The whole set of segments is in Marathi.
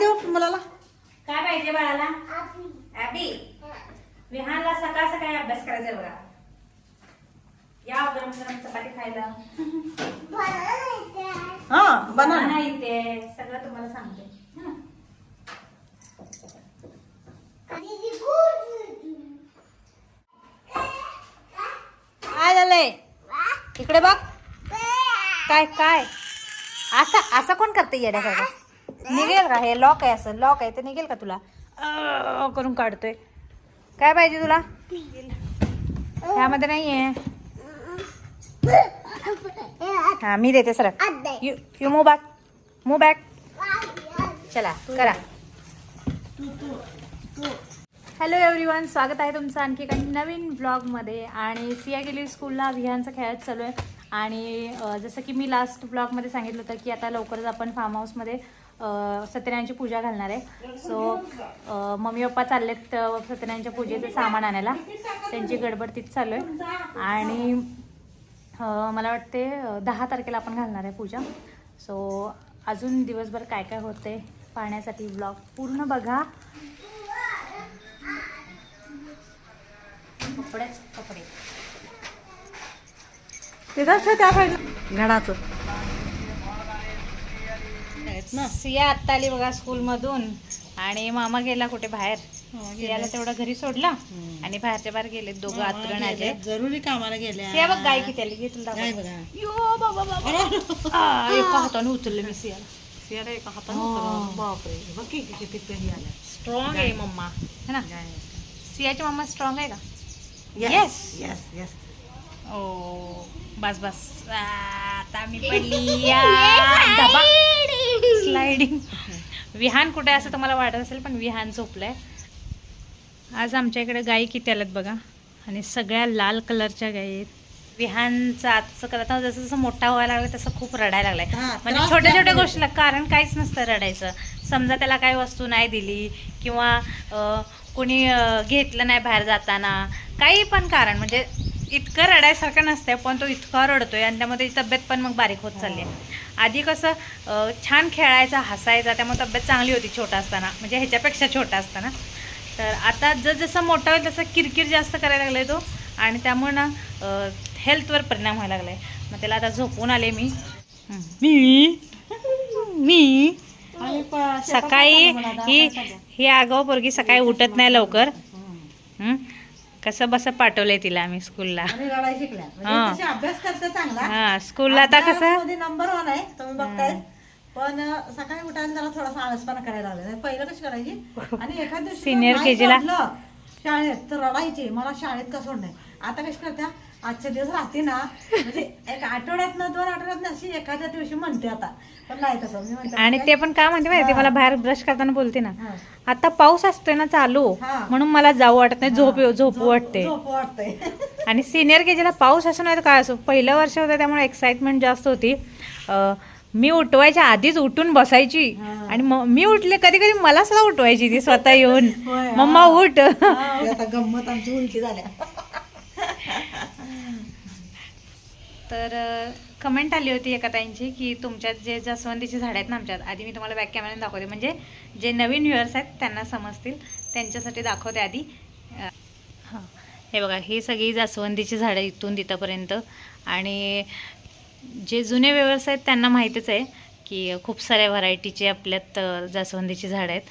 देऊ मुलाला. काय पाहिजे बाळाला? ऍबी विहानला सकाळ सकाळी अभ्यास करायचा आहे बघा. या गरम गरम चपाती खायला. हा नाही सगळं तुम्हाला सांगते. हं. काय झालंय? इकडे बघ. काय काय? असं असं कोण करते येड्यासारखं? निघेल का? हे लॉक आहे असं. लॉक आहे ते निघेल का तुला? अं, करून काढतोय. काय पाहिजे तुला? ह्यामध्ये नाहीये. हा मी देते sir you you move back move back चला करा. हॅलो एव्हरीवन स्वागत आहे तुमचं आणखी काही नवीन ब्लॉगमध्ये आणि सिया गेली स्कूलला अभियानचा खेळ चालू आहे. आणि अं, जसं की मी लास्ट ब्लॉगमध्ये सांगितलं होतं की आता लवकरच आपण फार्म हाऊसमध्ये सत्यनारायणची पूजा घालणार आहे. सो मम्मी पप्पा चाललेत सत्यनारायणच्या पूजेचं सामान आणायला. त्यांची गडबड तीच चालू आहे. आणि मला वाटते दहा तारखेला आपण घालणार आहे पूजा. सो अजून दिवसभर काय काय होते पाहण्यासाठी ब्लॉग पूर्ण बघा. कपडेच कपडे. ते त्या पाहिजे घडाचं सिया आत्ता आली बघा स्कूलमधून. आणि मामा गेला कुठे बाहेर. सियाला तेवढं घरी सोडलं आणि बाहेरच्या बाहेर गेले दोघं आतरण आले जरुरी कामाला गेल्या. सिया बघ गाय किती आली घे तुला काय दाखवते. बघा. यो बाबा बाबा आ, एका हाताने उचलले मी सियाला. सियारा एका हाताने उचललं. बापरे. बघ की किती पेरी आल्या. स्ट्रॉंग आहे मम्मा. है ना. सियाची मम्मा स्ट्रॉंग आहे का? Yes, yes, yes. ओ बस बस. आ, आता मी पडली. या, डबा स्लायडिंग विहान कुठे असं तुम्हाला वाटत असेल पण विहान झोपलंय. आज आमच्या इकडे गायी किती आल्यात बघा. आणि सगळ्या लाल कलरच्या गायी आहेत. विहानचं आजचं करता जसं जसं मोठा व्हायला लागला तसं खूप रडायला लागलाय. म्हणजे छोट्या छोट्या गोष्टीला कारण काहीच नसतं रडायचं. समजा त्याला काही वस्तू नाही दिली किंवा कोणी घेतलं नाही बाहेर जाताना. काही पण कारण म्हणजे इतकं रडायसारखं नसतंय पण तो इतका रडतोय आणि त्यामध्ये तब्येत पण मग बारीक होत चालली आहे. आधी कसं छान खेळायचा हसायचा त्यामुळे तब्येत चांगली होती छोटा असताना म्हणजे ह्याच्यापेक्षा छोटा असताना. तर आता जसं मोठा होईल तसं किरकिर जास्त करायला लागलाय तो आणि त्यामुळे ना हेल्थवर परिणाम व्हायला लागलाय. मग त्याला आता झोपून आले मी. हं. मी? मी? सकाळी ही ही आगाव पोरगी सकाळी उठत नाही लवकर. हं? कसं बसं पाठवलंय तिला आम्ही स्कूलला. आणि रडायला शिकल्या. हा. म्हणजे तशी अभ्यास करते चांगला. हा स्कूलला आता कसं? नंबर वन आहे तुम्ही बघताय. पण अं, सकाळी उठायला जरा थोडासा आळसपणा करायला लागला. नाही पहिलं कशी करायची? आणि एखाद दिवशी Senior नाही KG ला. सोडलं शाळेत तर रडायची. मला शाळेत का सोडणार? आता कशी करत्या? आजच्या दिवस राहते ना. म्हणजे एक आठवड्यात ना दोन आठवड्यात अशी एखाद्या दिवशी म्हणते आता. पण नाही तसं. मी म्हणते आणि ते पण काय म्हणते माहिती मला बाहेर ब्रश करताना बोलते ना. हा. आता पाऊस असतोय ना चालू हा. म्हणून मला जाऊ वाटत नाही झोप झोप वाटते. झोप वाटते. आणि सिनियर के जीला पाऊस असो नाही तर काय असो? पहिलं वर्ष होतं त्यामुळे एक्साइटमेंट जास्त होती. अं, मी उठवायच्या आधीच उठून बसायची. हा. आणि म- मी उठले कधी कधी मला सुद्धा उठवायची ती स्वतः येऊन. होय. मम्मा उठ. आता गंमत आमची उलटी झाल्या. तर कमेंट आली होती एका ताईंची की तुमच्यात जे जास्वंदीची झाडं आहेत ना आमच्यात आधी मी तुम्हाला बॅक कॅमेऱ्याने दाखवते. म्हणजे जे नवीन व्ह्युअर्स आहेत त्यांना समजतील. त्यांच्यासाठी दाखवते आधी. हां. हे बघा ही सगळी जास्वंदीची झाडं इथून तिथंपर्यंत. आणि जे जुने व्ह्युअर्स आहेत त्यांना माहीतच आहे की खूप साऱ्या व्हरायटीचे आपल्यात जास्वंदीची झाडं आहेत.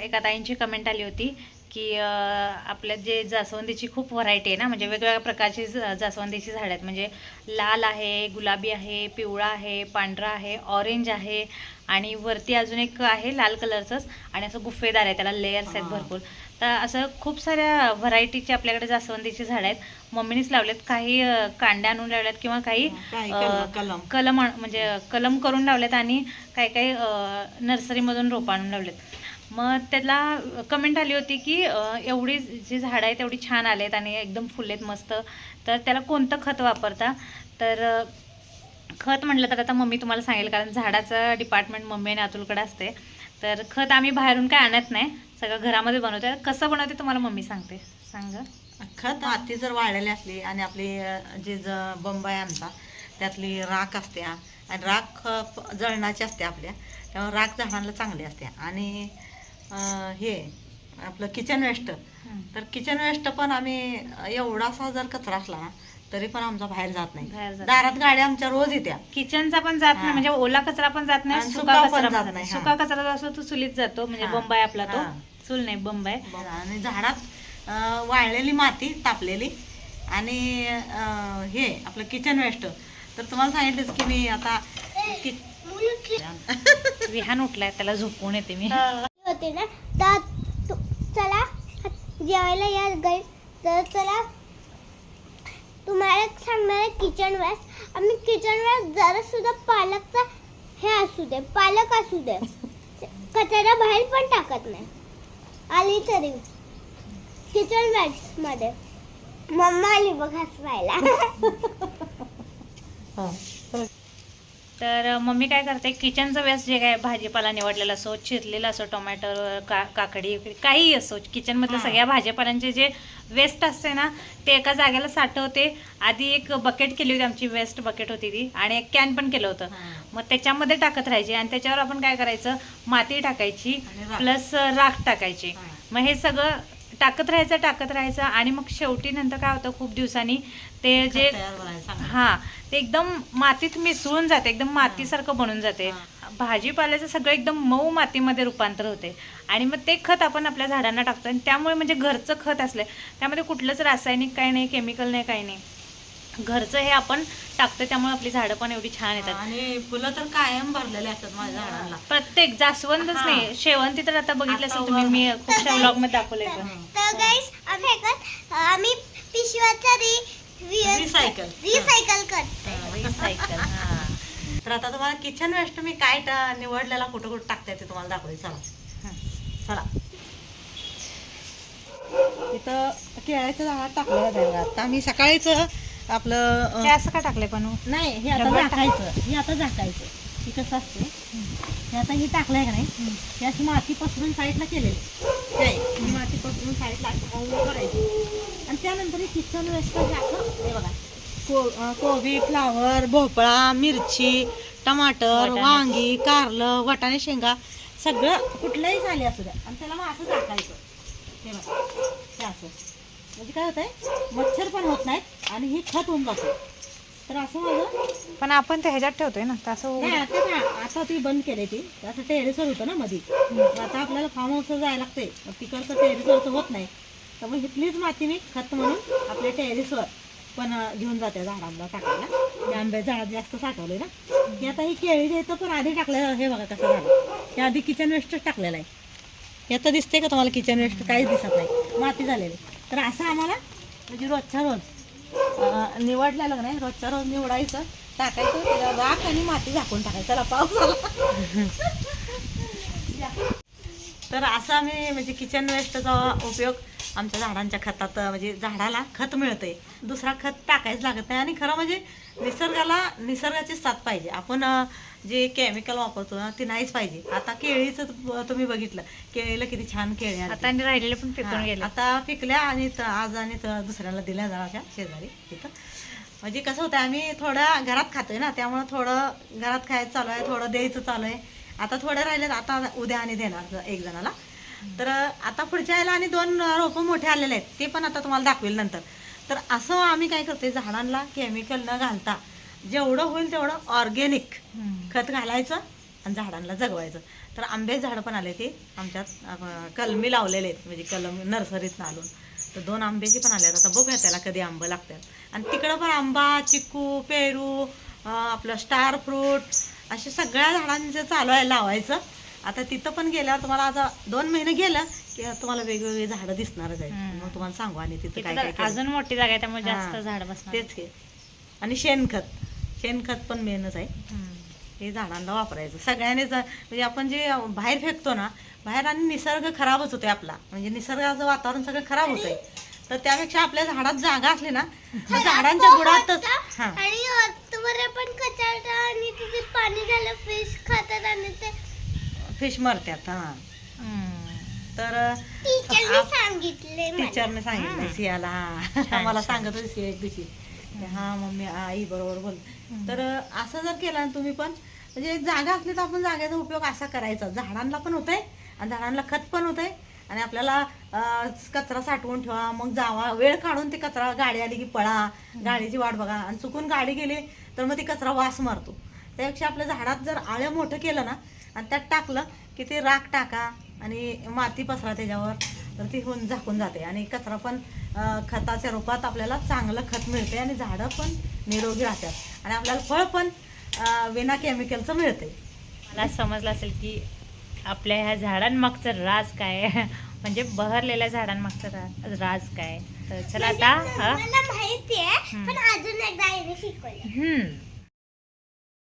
एका ताईंची कमेंट आली होती की अं, आपल्यात जे जास्वंदीची खूप व्हरायटी आहे ना म्हणजे वेगवेगळ्या प्रकारची जास्वंदीची झाडं आहेत. म्हणजे लाल आहे गुलाबी आहे पिवळा आहे पांढरा आहे ऑरेंज आहे आणि वरती अजून एक आहे लाल कलरचंच आणि असं गुफ्फेदार आहे त्याला लेयर्स आहेत भरपूर. तर असं खूप साऱ्या व्हरायटीचे आपल्याकडे जास्वंदीची झाडं आहेत. मम्मीनीच लावलेत काही कांड्या आणून लावल्यात किंवा काही कलम- कलम. म्हणजे कलम करून लावलेत आणि काही काही नर्सरीमधून रोपं आणून लावलेत. मग त्याला कमेंट आली होती की एवढी जी झाडं आहेत तेवढी छान आले आहेत आणि एकदम फुलेत मस्त. तर त्याला कोणतं खत वापरता? तर खत म्हटलं तर आता मम्मी तुम्हाला सांगेल कारण झाडाचं डिपार्टमेंट मम्मी आणि अतुलकडे असते. तर खत आम्ही बाहेरून काय आणत नाही सगळं घरामध्ये बनवतो कसं बनवते तुम्हाला मम्मी सांगते. सांग. खत हाती जर वाळलेली असली आणि आपली जे ज बंबाय आणता त्यातली राख असते आणि राख जळणाची असते आपल्या त्यामुळे राख झाडांना चांगली असते. आणि हे आपलं किचन वेस्ट. तर किचन वेस्ट पण आम्ही एवढासा जर कचरा असला ना तरी पण आमचा बाहेर जात नाही. दारात गाड्या आमच्या रोज येत्या. किचनचा पण जात नाही हा. म्हणजे ओला कचरा पण जात नाही सुका कचरा जात नाही. सुका कचरा जो असतो तो चुलीत जातो म्हणजे हा. बंब आहे आपला तो. चूल नाही बंब आहे आणि झाडात वाळलेली माती तापलेली. आणि हे आपलं किचन वेस्ट तर तुम्हाला सांगितलंच की मी आता कि- विहान उठलाय त्याला झोपवून येते मी. होते ना तर चला जेवायला या गाईस तर चला. तुम्हाला सांगणार आहे किचन वेस्ट आम्ही किचन वेस्ट जरा सुद्धा पालकचा हे असू दे पालक असू दे. कचरा बाहेर पण टाकत नाही. आली तरी. किचन वेस्टमध्ये. मम्मा आली बघ हसवायला. हा. तर मम्मी काय करते किचनचं वेस्ट जे काय भाजीपाला निवडलेला असो चिरलेला असो टोमॅटो का काकडी काहीही असो किचनमधल्या हा. सगळ्या भाजीपाल्यांचे जे वेस्ट असते ना ते एका जागेला साठवते आधी एक बकेट केली होती आमची वेस्ट बकेट होती ती आणि एक कॅन पण केलं होतं. मग त्याच्यामध्ये टाकत राहायची आणि त्याच्यावर आपण काय करायचं माती टाकायची. प्लस राख टाकायची. मग हे सगळं टाकत राहायचं टाकत राहायचं. आणि मग शेवटी नंतर काय होतं खूप दिवसांनी ते जे. हा ते एकदम मातीत मिसळून जाते एकदम मातीसारखं बनून जाते. भाजीपाल्याचं सगळं एकदम मऊ मातीमध्ये रूपांतर होते. आणि मग ते खत आपण आपल्या झाडांना टाकतो. आणि त्यामुळे म्हणजे घरचं खत असलं त्यामध्ये कुठलंच रासायनिक काही नाही केमिकल नाही काही नाही. घरचं हे आपण टाकतो त्यामुळे आपली झाडं पण एवढी छान येतात. आणि फुलं तर कायम भरलेले असतात माझ्या झाडांना. प्रत्येक जास्वंदच हा. नाही शेवंती तर आता बघितलं असेल तुम्ही मी खूपशा ब्लॉगमध्ये दाखवलंय पण तर. गाईस आम्ही आम्ही पिशव्याचा. रिसायकल करतो रिसायकल हा तर आता तुम्हाला किचन वेस्ट मी काय निवडलेला कुठं कुठं टाकते ते तुम्हाला दाखवते. चला. चला. इथं केळ्याच्या झाडात टाकलेलं. आता मी सकाळीच आपलं हे असं का टाकलंय पण? नाही हे आता डबल झाकायचं. हे आता झाकायचं. हे कसं असते? हे आता हे टाकलंय का नाही? हे अशी माती पसरून साईडला केलेली. काय ही माती पसरून साईडला अशी मऊ करायची. आणि त्यानंतर हे किचन वेस्ट हे असं हे बघा. को अं, कोबी फ्लावर भोपळा मिरची टमाटर वाटाणे. वांगी कारलं वाटाणे शेंगा सगळं कुठलंही झाले असू द्या. आणि त्याला मग असं झाकायचं. हे बघा. हे असं. म्हणजे काय होतंय? मच्छर पण होत नाहीत. आणि हे खत होऊन जातं. तर असं माझं पण आपण ते ह्याच्यात ठेवतोय ना तसं नाही आता ती बंद केली ती. असं टेरेसवर होतं ना मधी. आता आपल्याला फार्म हाऊसवर जायला लागते मग तिकडचं टेरेसवरचं होत नाही. तर मग इथलीच माती मी खत म्हणून आपल्या टेरेसवर पण अं, घेऊन जाते झाडांना टाकायला. ते आंबे झाड जास्त साठवले ना. की आता ही केळी देतं पण आधी टाकलेलं हे बघा कसं झालं. हे आधी किचन वेस्टच टाकलेलं आहे. हे आता दिसते का तुम्हाला किचन वेस्ट काहीच दिसत नाही. माती झालेली. तर असं आम्हाला म्हणजे रोजच्या रोज निवडलेलं नाही रोजच्या रोज निवडायचं. टाकायचं त्याला राख आणि माती झाकून टाकायचं. पाऊस आला तर असं आम्ही म्हणजे किचन वेस्टचा उपयोग आमच्या झाडांच्या खतात म्हणजे झाडाला खत मिळतंय. दुसरा खत टाकायच लागत नाही आणि खरं म्हणजे निसर्गाला निसर्गाची साथ पाहिजे. आपण जे केमिकल वापरतो ना ते नाहीच पाहिजे. आता केळीचं तुम्ही बघितलं. केळीला किती छान केळी. आता आणि राहिलेले पण पिकून गेले. आता पिकल्या आणि आज आणि दुसऱ्याला दिल्या जराशा शेजारी तिथं. म्हणजे कसं होतं आम्ही थोडं घरात खातोय ना त्यामुळं थोडं घरात खायचं चालू आहे थोडं द्यायचं चालू आहे. आता थोडं राहिलेत आता उद्या आणि देणार एक जणाला. तर आता पुढच्या यायला आणि दोन रोपं मोठे आलेले आहेत ते पण आता तुम्हाला दाखवेल नंतर. तर असं आम्ही काय करतोय झाडांना केमिकल न घालता जेवढं होईल तेवढं ऑर्गॅनिक खत घालायचं आणि झाडांना जगवायचं. तर आंबे झाडं पण आले ते आमच्यात कलमी लावलेले आहेत म्हणजे कलम नर्सरीतनं आणून. तर दोन आंब्याची पण आल्यात आता बघूया त्याला कधी आंबं लागतात. आणि तिकडं पण आंबा चिक्कू पेरू आपलं स्टार फ्रूट असे सगळ्या झाडांचं चालू आहे लावायचं. आता तिथं पण गेल्यावर तुम्हाला आता दोन महिने गेलं की तुम्हाला वेगवेगळी झाडं दिसणारच आहेत. मग तुम्हाला सांगू आणि तिथं काय तर काय केलं. अजून मोठी जागा आहे त्यामुळे जास्त हा. झाड बसणार तेच की. आणि शेणखत. शेणखत पण मेनच आहे. हम्म. हे झाडांना वापरायचं. सगळ्यांनीच म्हणजे आपण जे बाहेर फेकतो ना बाहेर आणि निसर्ग खराबच होतोय आपला. म्हणजे निसर्गाचं वातावरण सगळं खराब होतंय. तर त्यापेक्षा आपल्या झाडात जागा असली ना तर झाडांच्या बुडातच हा. आणि वरतवर पण कचरा आणि तिथे पाणी झालं फिश खातात आणि ते फिश मरतात हा. तर टीचरने सांगितले मला. टीचरने सांगितलं हम्म. सियाला छान, मला. सांगत होती एक दिवशी. हा मम्मी आई बरोबर बोल. तर असं जर केलं ना तुम्ही पण म्हणजे जागा असली तर आपण जागेचा उपयोग असा करायचा. झाडांना पण होतंय आणि झाडांना खत पण होतंय. आणि आपल्याला कचरा साठवून ठेवा. मग जावा वेळ काढून ती कचरा गाडी आली की पळा. गाडीची वाट बघा. आणि चुकून गाडी गेली तर मग ती कचरा वास मारतो. त्यापेक्षा आपल्या झाडात जर आळं मोठं केलं ना आणि त्यात टाकलं की ते राख टाका आणि माती पसरा त्याच्यावर तर ती होऊन झाकून जाते. आणि कचरा पण खताच्या रूपात आपल्याला चांगलं खत मिळते आणि झाडं पण निरोगी राहतात. आणि आपल्याला फळ पण विना केमिकलचं मिळते. मला समजलं असेल की आपल्या ह्या झाडांमागचं राज काय? आहे. म्हणजे बहरलेल्या झाडांमागचं रा- राज काय? तर चला आता हा? मला माहिती आहे पण अजून एकदा शिकवलं. हम्म